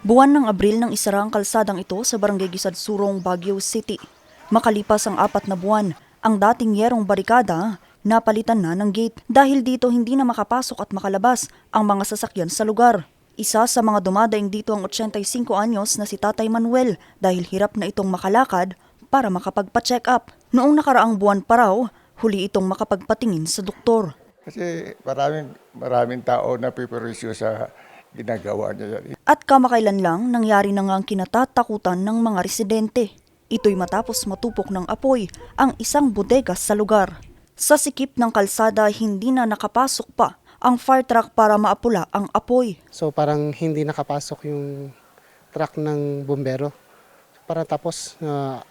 Buwan ng Abril nang isara ang kalsadang ito sa Barangay Gisad Surong, Baguio City. Makalipas ang apat na buwan, ang dating yerong barikada napalitan na ng gate dahil dito hindi na makapasok at makalabas ang mga sasakyan sa lugar. Isa sa mga dumadaing dito ang 85 anyos na si Tatay Manuel dahil hirap na itong makalakad para makapagpa-check up. Noong nakaraang buwan pa raw, huli itong makapagpatingin sa doktor. Kasi maraming, maraming tao na piperisyo sa ginagawa niya yan. At kamakailan lang nangyari na nga ang kinatatakutan ng mga residente. Ito'y matapos matupok ng apoy ang isang bodega sa lugar. Sa sikip ng kalsada hindi na nakapasok pa ang fire truck para maapula ang apoy. So parang hindi nakapasok yung truck ng bumbero. Para tapos na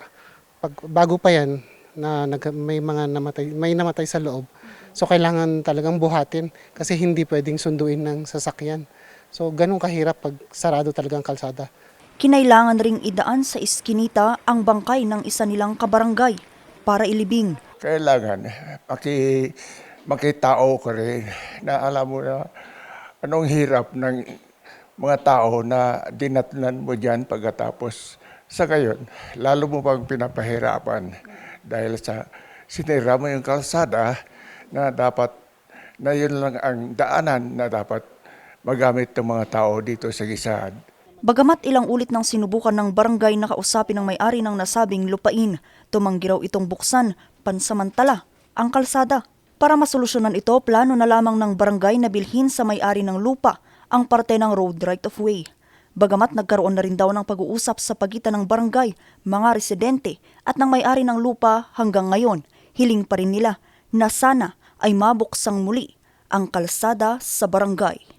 pag bago pa yan na nag, may mga namatay may namatay sa loob. So kailangan talagang buhatin kasi hindi pwedeng sunduin ng sasakyan. So ganun kahirap pag sarado talagang kalsada. Kinailangan ring idaan sa iskinita ang bangkay ng isa nilang kabarangay para ilibing. Kailangan maki, makitao ka rin na alam mo na anong hirap ng mga tao na dinatnan mo dyan pagkatapos sa gayon, lalo mo pang pinapahirapan dahil sa sinira mo yung kalsada na dapat na yun lang ang daanan na dapat magamit ng mga tao dito sa Gisad. Bagamat ilang ulit nang sinubukan ng barangay na kausapin ng may-ari ng nasabing lupain, tumanggi raw itong buksan pansamantala ang kalsada. Para masolusyonan ito, plano na lamang ng barangay na bilhin sa may-ari ng lupa ang parte ng road right of way. Bagamat nagkaroon na rin daw ng pag-uusap sa pagitan ng barangay, mga residente at ng may-ari ng lupa hanggang ngayon, hiling pa rin nila na sana ay mabuksang muli ang kalsada sa barangay.